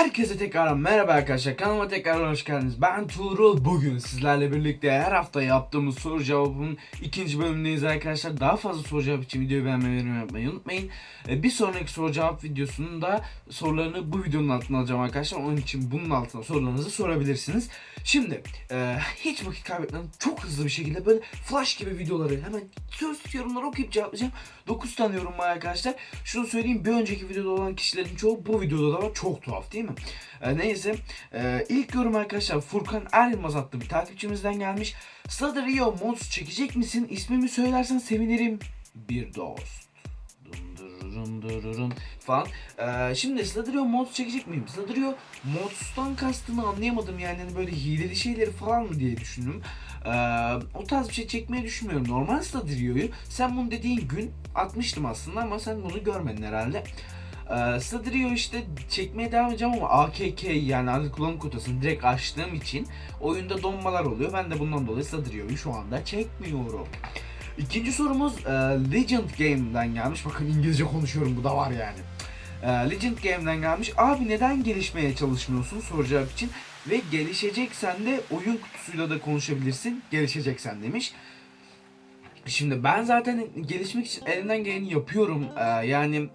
Herkese tekrar merhaba arkadaşlar kanalıma tekrar hoş geldiniz. Ben Tuğrul. Bugün sizlerle birlikte her hafta yaptığımız soru cevabının ikinci bölümündeyiz arkadaşlar. Daha fazla soru cevap için videoyu beğenmeyi yorum yapmayı unutmayın. Ee, Bir sonraki soru cevap videosunun da sorularını bu videonun altına alacağım arkadaşlar. Onun için bunun altına sorularınızı sorabilirsiniz. Şimdi e, hiç vakit kaybetmeden çok hızlı bir şekilde böyle flash gibi videoları hemen söz yorumları okuyup cevaplayacağım. 9 tane yorum var arkadaşlar. Şunu söyleyeyim bir önceki videoda olan kişilerin çoğu bu videoda da var. Çok tuhaf değil mi? E, neyse. E, ilk yorum arkadaşlar Furkan Er Yılmaz adlı bir takipçimizden gelmiş. Slaughter Rio mods çekecek misin? İsmimi söylersen sevinirim. Bir dost. Dun dururun falan. Ee, şimdi Sladrio mods çekecek miyim? Sladrio mods'tan kastını anlayamadım yani hani böyle hileli şeyleri falan mı diye düşündüm. Ee, o tarz bir şey çekmeyi düşünmüyorum. Normal Sladrio'yu sen bunu dediğin gün atmıştım aslında ama sen bunu görmedin herhalde. Ee, işte çekmeye devam edeceğim ama AKK yani adil kullanım kotasını direkt açtığım için oyunda donmalar oluyor. Ben de bundan dolayı Sladrio'yu şu anda çekmiyorum. İkinci sorumuz e, Legend Game'den gelmiş. Bakın İngilizce konuşuyorum bu da var yani. E, Legend Game'den gelmiş. Abi neden gelişmeye çalışmıyorsun soru cevap için? Ve gelişeceksen de oyun kutusuyla da konuşabilirsin. Gelişeceksen demiş. Şimdi ben zaten gelişmek için elimden geleni yapıyorum. E, yani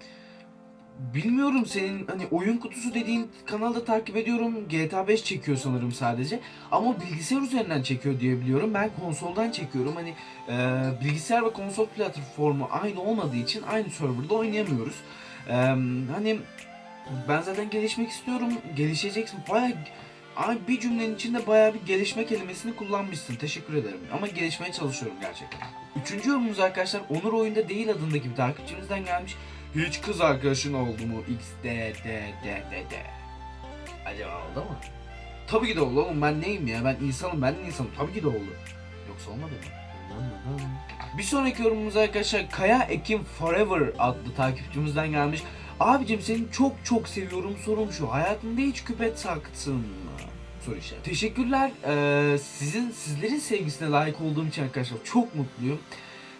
bilmiyorum senin hani oyun kutusu dediğin kanalda takip ediyorum. GTA 5 çekiyor sanırım sadece. Ama bilgisayar üzerinden çekiyor diye biliyorum. Ben konsoldan çekiyorum. Hani e, bilgisayar ve konsol platformu aynı olmadığı için aynı serverda oynayamıyoruz. E, hani ben zaten gelişmek istiyorum. Gelişeceksin. Baya Ay bir cümlenin içinde bayağı bir gelişme kelimesini kullanmışsın. Teşekkür ederim. Ama gelişmeye çalışıyorum gerçekten. Üçüncü yorumumuz arkadaşlar Onur Oyunda Değil adındaki bir takipçimizden gelmiş. Hiç kız arkadaşın oldu mu? X D D D. Acaba oldu mu? Tabii ki de oldu oğlum ben neyim ya? Ben insanım ben de insanım. Tabii ki de oldu. Yoksa olmadı mı? Bir sonraki yorumumuz arkadaşlar Kaya Ekim Forever adlı takipçimizden gelmiş. Abicim seni çok çok seviyorum sorum şu. Hayatında hiç küpet taktın mı? Soru işareti. Teşekkürler. Ee, sizin sizlerin sevgisine layık olduğum için arkadaşlar çok mutluyum.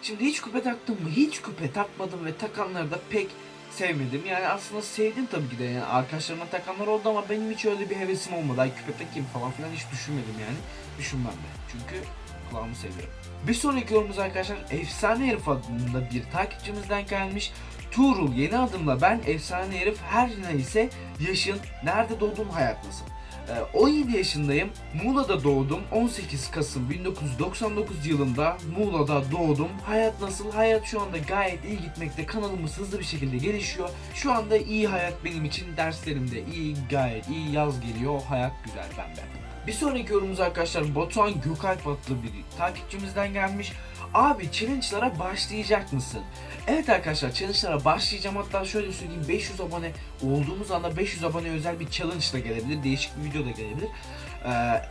Şimdi hiç küpe taktım mı? Hiç küpe takmadım ve takanları da pek sevmedim. Yani aslında sevdim tabii ki de. Yani arkadaşlarıma takanlar oldu ama benim hiç öyle bir hevesim olmadı. Ay küpe takayım falan filan hiç düşünmedim yani. Düşünmem de. Çünkü kulağımı seviyorum. Bir sonraki yorumumuz arkadaşlar Efsane Herif adında bir takipçimizden gelmiş. Tuğrul yeni adımla ben Efsane Herif her neyse yaşın, nerede doğdun, hayat nasıl? Ee, 17 yaşındayım. Muğla'da doğdum. 18 Kasım 1999 yılında Muğla'da doğdum. Hayat nasıl? Hayat şu anda gayet iyi gitmekte. Kanalımız hızlı bir şekilde gelişiyor. Şu anda iyi hayat benim için. Derslerimde iyi, gayet iyi. Yaz geliyor. Hayat güzel bende. Bir sonraki yorumumuz arkadaşlar Batuhan Gökalp adlı bir takipçimizden gelmiş. Abi challenge'lara başlayacak mısın? Evet arkadaşlar challenge'lara başlayacağım hatta şöyle söyleyeyim 500 abone olduğumuz anda 500 abone özel bir challenge da gelebilir değişik bir video da gelebilir. Ee,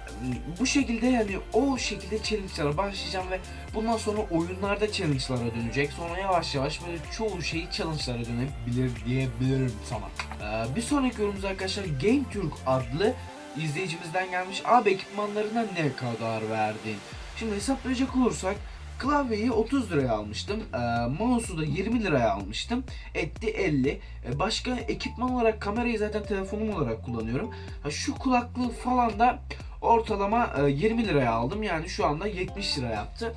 bu şekilde yani o şekilde challenge'lara başlayacağım ve bundan sonra oyunlarda challenge'lara dönecek. Sonra yavaş yavaş böyle çoğu şey challenge'lara dönebilir diyebilirim sana. Ee, bir sonraki yorumumuz arkadaşlar Game Türk adlı izleyicimizden gelmiş. Abi ekipmanlarına ne kadar verdin? Şimdi hesaplayacak olursak Klavyeyi 30 liraya almıştım. E, mouse'u da 20 liraya almıştım. Etti 50. E, başka ekipman olarak kamerayı zaten telefonum olarak kullanıyorum. Ha, şu kulaklığı falan da ortalama e, 20 liraya aldım. Yani şu anda 70 lira yaptı.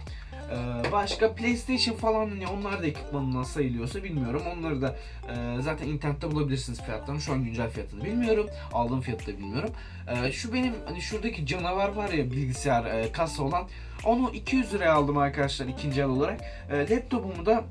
E, başka PlayStation falan hani onlar da ekipmanından sayılıyorsa bilmiyorum. Onları da e, zaten internette bulabilirsiniz fiyatlarını. Şu an güncel fiyatını bilmiyorum. Aldığım fiyatı da bilmiyorum. E, şu benim hani şuradaki canavar var ya bilgisayar e, kasa olan onu 200 liraya aldım arkadaşlar ikinci el olarak. E, laptopumu da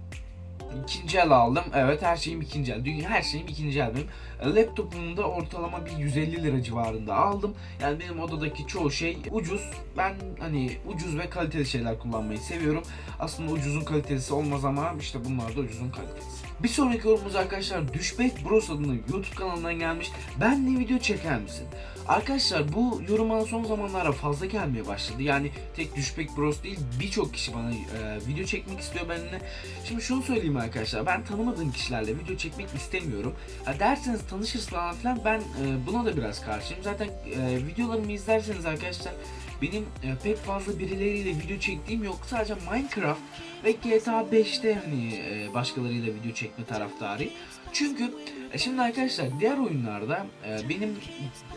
ikinci el aldım. Evet her şeyim ikinci el. Dünya her şeyim ikinci el benim. E, laptopumu da ortalama bir 150 lira civarında aldım. Yani benim odadaki çoğu şey ucuz. Ben hani ucuz ve kaliteli şeyler kullanmayı seviyorum. Aslında ucuzun kalitesi olmaz ama işte bunlar da ucuzun kalitesi. Bir sonraki yorumumuz arkadaşlar Düşbek Bros adlı YouTube kanalından gelmiş. Benle video çeker misin? Arkadaşlar bu yorum bana son zamanlarda fazla gelmeye başladı. Yani tek Düşbek Bros değil birçok kişi bana e, video çekmek istiyor benimle. Şimdi şunu söyleyeyim arkadaşlar ben tanımadığım kişilerle video çekmek istemiyorum. Ha, derseniz tanışırız falan filan ben e, buna da biraz karşıyım. Zaten e, videolarımı izlerseniz arkadaşlar benim e, pek fazla birileriyle video çektiğim yok. Sadece Minecraft ve GTA 5'te hani e, başkalarıyla video çekme taraftarıyım. Çünkü E şimdi arkadaşlar diğer oyunlarda e, benim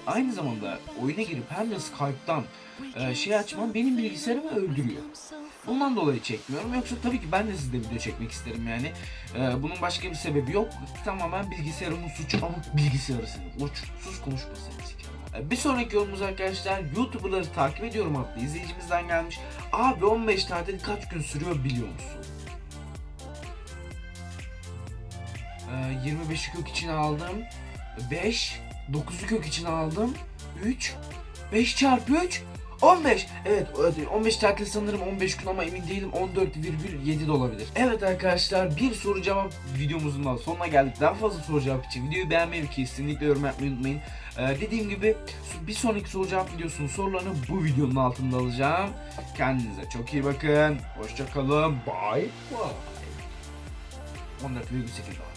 aynı zamanda oyuna girip hem de Skype'tan e, şey açmam benim bilgisayarımı öldürüyor. Bundan dolayı çekmiyorum. Yoksa tabii ki ben de sizde video çekmek isterim yani. E, bunun başka bir sebebi yok. Tamamen bilgisayarımın suçu ama bilgisayarı senin. Uç, sus konuşma seni sikerim. E, Bir sonraki yorumumuz arkadaşlar YouTuber'ları takip ediyorum adlı izleyicimizden gelmiş. Abi 15 tatil kaç gün sürüyor biliyor musun? Ee, 25'i kök için aldım. 5. 9'u kök için aldım. 3. 5 çarpı 3. 15. Evet evet, 15 tatil sanırım 15 gün ama emin değilim 14,7 de olabilir. Evet arkadaşlar bir soru cevap videomuzun da sonuna geldik. Daha fazla soru cevap için videoyu beğenmeyi ve kesinlikle yorum yapmayı unutmayın. Ee, dediğim gibi bir sonraki soru cevap videosunun sorularını bu videonun altında alacağım. Kendinize çok iyi bakın. Hoşçakalın. Bye. Bye. 14,8 dolar.